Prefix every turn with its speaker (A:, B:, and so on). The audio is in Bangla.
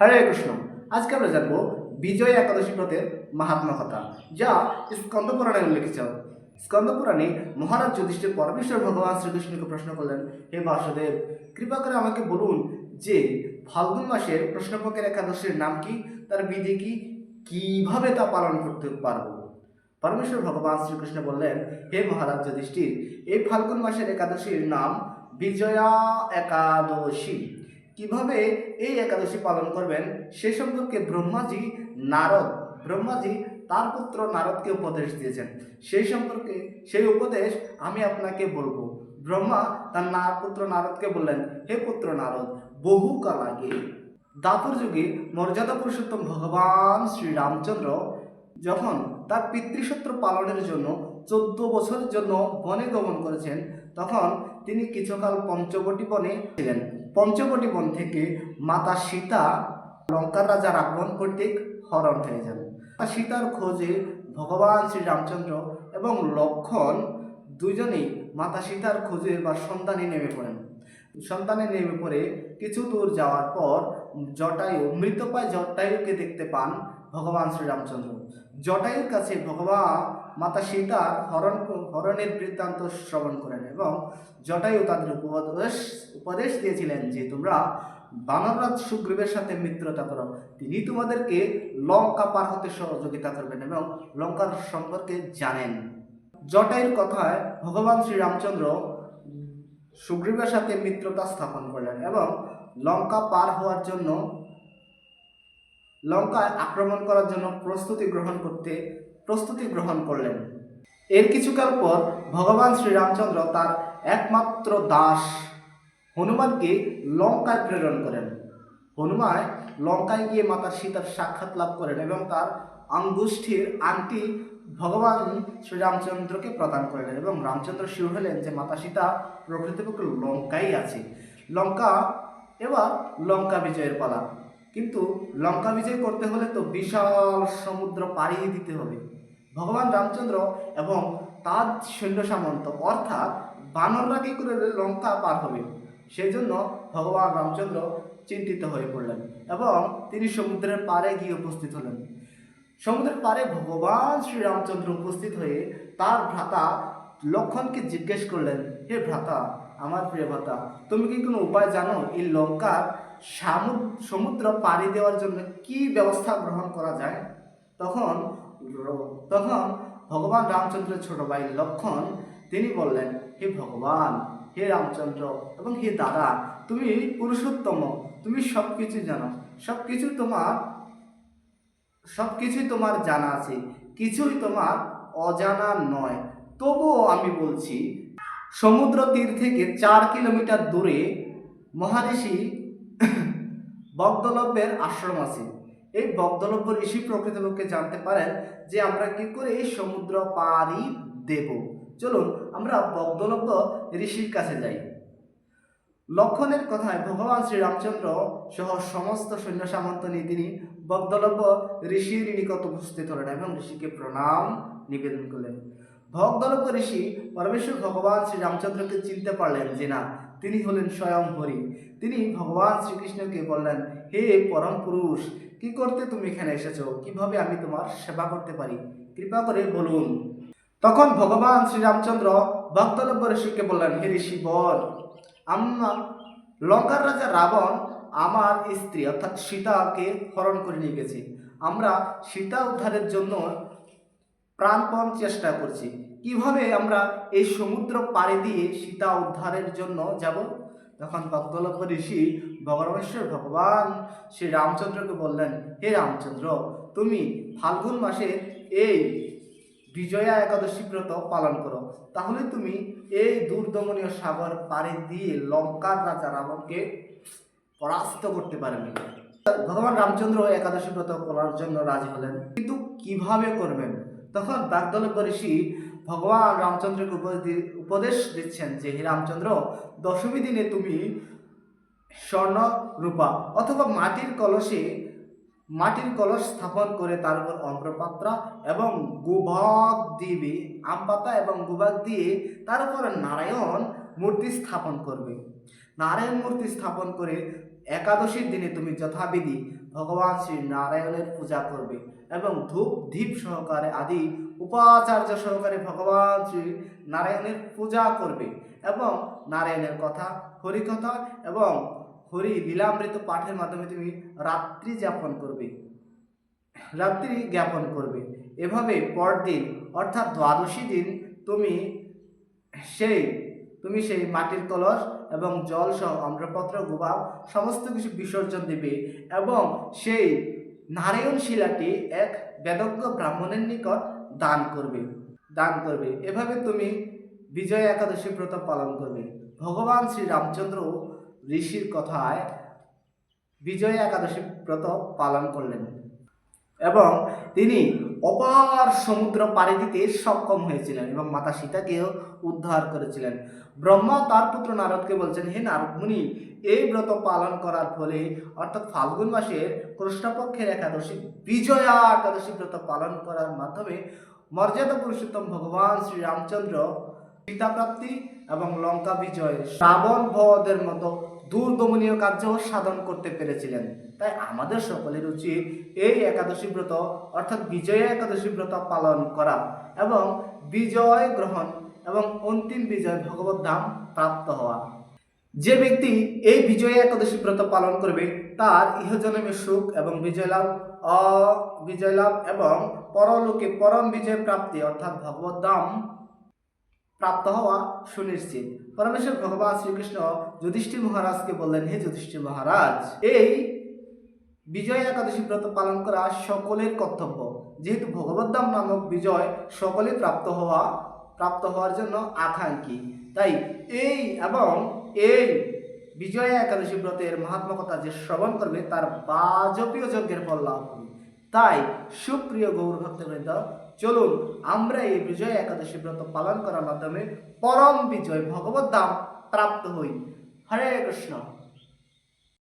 A: হরে কৃষ্ণ। আজকে আমরা জানব বিজয় একাদশী ব্রতের মাহাত্মা কথা, যা স্কন্দ পুরাণে উল্লেখিত। স্কন্দ পুরাণে মহারাজ যুধিষ্ঠির পরমেশ্বর ভগবান শ্রীকৃষ্ণকে প্রশ্ন করলেন, হে বাসুদেব, কৃপা করে আমাকে বলুন যে, ফাল্গুন মাসের কৃষ্ণপক্ষের একাদশীর নাম কি? তার বিধি কি? কীভাবে তা পালন করতে পারব? পরমেশ্বর ভগবান শ্রীকৃষ্ণ বললেন, হে মহারাজ যুধিষ্ঠির, এই ফাল্গুন মাসের একাদশীর নাম বিজয়া একাদশী। কীভাবে এই একাদশী পালন করবেন? সে সম্পর্কে ব্রহ্মাজি নারদ, ব্রহ্মাজি তার পুত্র নারদকে উপদেশ দিয়েছেন। সেই সম্পর্কে সেই উপদেশ আমি আপনাকে বলব। ব্রহ্মা তার না, পুত্র নারদকে বললেন, হে পুত্র নারদ বহুকাল আগে দাপর যুগে মর্যাদা পুরুষোত্তম ভগবান শ্রী রামচন্দ্র যখন তার পিতৃসূত্র পালনের জন্য চোদ্দ বছরের জন্য বনে গমন করেছেন, তখন তিনি কিছুকাল পঞ্চবটি বনে ছিলেন। পঞ্চবটি বন থেকে মাতা সীতা লঙ্কার রাজা রাবণ কর্তৃক হরণ হয়ে যান। সীতার খোঁজে ভগবান শ্রীরামচন্দ্র এবং লক্ষণ দুজনেই মাতা সীতার খোঁজে বা সন্তানে নেমে পড়েন। সন্তানে নেমে পড়ে কিছু দূর যাওয়ার পর জটায়ু মৃতপায় জটায়ুকে দেখতে পান ভগবান শ্রীরামচন্দ্র। জটায়ুর কাছে ভগবান মাতা সীতার হরণ হরণের বৃত্তান্ত শ্রবণ করেন এবং জটায়ু তাদের উপদেশ উপদেশ দিয়েছিলেন যে তোমরা বানররাজ সুগ্রীবের সাথে মিত্রতা করো। তিনি তোমাদেরকে লঙ্কা পার হতে সহযোগিতা করবেন এবং লঙ্কার সম্পর্কে জানেন। জটায়ুর কথায় ভগবান শ্রীরামচন্দ্র সুগ্রীবের সাথে মিত্রতা স্থাপন করলেন এবং লঙ্কা পার হওয়ার জন্য লঙ্কায় আক্রমণ করার জন্য প্রস্তুতি গ্রহণ করতে প্রস্তুতি গ্রহণ করলেন। এর কিছুকাল পর ভগবান শ্রীরামচন্দ্র তার একমাত্র দাস হনুমানকে লঙ্কায় প্রেরণ করেন। হনুমান লঙ্কায় গিয়ে মাতা সীতার সাক্ষাৎ লাভ করেন এবং তার আঙ্গুষ্ঠীর আংটি ভগবান শ্রীরামচন্দ্রকে প্রদান করলেন এবং রামচন্দ্র শির হলেন যে মাতা সীতা প্রকৃতপক্ষে লঙ্কাই আছে। লঙ্কা, এবার লঙ্কা বিজয়ের পালা। কিন্তু লঙ্কা বিজয় করতে হলে তো বিশাল সমুদ্র পাড়িয়ে দিতে হবে। ভগবান রামচন্দ্র এবং তার সৈন্য সামন্ত, অর্থাৎ বানররা কী করে লঙ্কা পার হবে? সেই জন্য ভগবান রামচন্দ্র চিন্তিত হয়ে পড়লেন এবং তিনি সমুদ্রের পাড়ে গিয়ে উপস্থিত হলেন। সমুদ্রের পাড়ে ভগবান শ্রীরামচন্দ্র উপস্থিত হয়ে তার ভ্রাতা লক্ষণকে জিজ্ঞেস করলেন, হে ভ্রাতা, আমার প্রিয় ভ্রাতা, তুমি কি কোনো উপায় জানো এই লঙ্কার সমুদ্র পাড়ি দেওয়ার জন্য কি ব্যবস্থা গ্রহণ করা যায়? তখন তখন ভগবান রামচন্দ্রের ছোট ভাই লক্ষণ, তিনি বললেন, হে ভগবান, হে রামচন্দ্র এবং হে দাদা, তুমি পুরুষোত্তম, তুমি সব কিছু জানো। সব কিছু তোমার সব কিছুই তোমার জানা আছে। কিছুই তোমার অজানা নয়। তবুও আমি বলছি সমুদ্র তীর থেকে চার কিলোমিটার দূরে মহারিষি বগদলব্যের আশ্রম আছে। এই বগদলব্য ঋষি প্রকৃতপক্ষে জানতে পারেন যে আমরা কি করে এই সমুদ্র পাড়ি দেব। চলুন আমরা বগদলব্য ঋষির কাছে যাই। লক্ষণের কথায় ভগবান শ্রীরামচন্দ্র সহ সমস্ত সৈন্য সামন্ত নিয়ে তিনি বগদলব্য ঋষির নিকট উপস্থিত হলেন এবং ঋষিকে প্রণাম, নিবেদন করলেন। ভগদলব্য ঋষি পরমেশ্বর ভগবান শ্রীরামচন্দ্রকে চিনতে পারলেন যে না তিনি হলেন স্বয়ং হরি। তিনি ভগবান শ্রীকৃষ্ণকে বললেন, হে পরম পুরুষ, কি করতে তুমি এখানে এসেছ? কীভাবে আমি তোমার সেবা করতে পারি? কৃপা করে বলুন। তখন ভগবান শ্রীরামচন্দ্র ভক্তলব্য ঋষিকে বললেন, হে ঋষি, বল। আমরা লঙ্কার রাজা রাবণ আমার স্ত্রী, অর্থাৎ সীতাকে হরণ করে নিয়ে গেছে। আমরা সীতা উদ্ধারের জন্য প্রাণপণ চেষ্টা করছি। কীভাবে আমরা এই সমুদ্র পাড়ি দিয়ে সীতা উদ্ধারের জন্য যাব? তখন ভক্তলক্ষ ঋষি ভগবানেশ্বর ভগবান শ্রী রামচন্দ্রকে বললেন, হে রামচন্দ্র, তুমি ফাল্গুন মাসে এই বিজয়া একাদশী ব্রত পালন করো। তাহলে তুমি এই দুর্দমনীয় সাগর পাড়ি দিয়ে লঙ্কার রাজা রাবণকে পরাস্ত করতে পারবে। ভগবান রামচন্দ্র একাদশী ব্রত করার জন্য রাজি হলেন। কিন্তু কীভাবে করবেন? তখন বাগদলব্য ঋষি ভগবান রামচন্দ্রকে উপদে- উপদেশ দিচ্ছেন যে, হে রামচন্দ্র, দশমী দিনে তুমি স্বর্ণ রূপা অথবা মাটির কলসে, মাটির কলস স্থাপন করে তার উপর অম্রপাত্রা এবং গুভাগ দিবে, আম পাতা এবং গুভাগ দিয়ে তার উপর নারায়ণ মূর্তি স্থাপন করবে। নারায়ণ মূর্তি স্থাপন করে একাদশীর দিনে তুমি যথাবিধি ভগবান শ্রী নারায়ণের পূজা করবে এবং ধূপ ধীপ সহকারে আদি উপাচার্য সহকারে ভগবান শ্রী নারায়ণের পূজা করবে এবং নারায়ণের কথা, হরিকথা এবং হরি লীলামৃত পাঠের মাধ্যমে তুমি রাত্রি যাপন করবে। রাত্রি জ্ঞাপন করবে। এভাবে পরদিন, অর্থাৎ দ্বাদশী দিন, তুমি সেই তুমি সেই মাটির কলস এবং জল সহ আম্রপত্র গোবাব সমস্ত কিছু বিসর্জন দেবে এবং সেই নারায়ণ শিলাটি এক বেদজ্ঞ ব্রাহ্মণের নিকট দান করবে দান করবে। এভাবে তুমি বিজয় একাদশী ব্রত পালন করবে। ভগবান শ্রী রামচন্দ্র ঋষির কথায় বিজয় একাদশী ব্রত পালন করলেন এবং তিনি অপার সমুদ্র পাড়ি দিতে সক্ষম হয়েছিলেন এবং মাতা সীতাকেও উদ্ধার করেছিলেন। ব্রহ্মা তার পুত্র নারদকে বলছেন, হে নারদ মুনি এই ব্রত পালন করার ফলে অর্থাৎ ফাল্গুন মাসের কৃষ্ণপক্ষের একাদশী, বিজয়া একাদশী ব্রত পালন করার মাধ্যমে মর্যাদা পুরুষোত্তম ভগবান শ্রীরামচন্দ্র সীতাপ্রাপ্তি এবং লঙ্কা বিজয় শ্রাবণ বধের মতো দূরদমনীয় কার্য সাধন করতে পেরেছিলেন। তাই আমাদের সকলের উচিত এই একাদশী ব্রত, অর্থাৎ বিজয় একাদশী ব্রত পালন করা এবং বিজয় গ্রহণ এবং অন্তিম বিজয় ভগবত ধাম প্রাপ্ত হওয়া। যে ব্যক্তি এই বিজয় একাদশী ব্রত পালন করবে, তার ইহজন্মে সুখ এবং বিজয় লাভ অবিজয় লাভ এবং পরলোকে পরম বিজয় প্রাপ্তি, অর্থাৎ ভগবত ধাম প্রাপ্ত হওয়া সুনিশ্চিত। পরমেশ্বর ভগবান শ্রীকৃষ্ণ যুধিষ্ঠির মহারাজকে বললেন, হে যুধিষ্ঠির মহারাজ, এই বিজয় একাদশী ব্রত পালন করা সকলের কর্তব্য। যেহেতু ভগবদ্ধাম নামক বিজয় সকলে প্রাপ্ত হওয়া, প্রাপ্ত হওয়ার জন্য আকাঙ্ক্ষী তাই এই এবং এই বিজয় একাদশী ব্রতের মহাত্মকতা যে শ্রবণ করবে, তার বাজপীয় যজ্ঞের ফল লাভ তাই সুপ্রিয় গৌর ভক্তবৃন্দ চলুন, আমরা এই বিজয় একাদশী ব্রত পালন করার মাধ্যমে পরম বিজয় ভগবত দাম প্রাপ্ত হই। হরে কৃষ্ণ।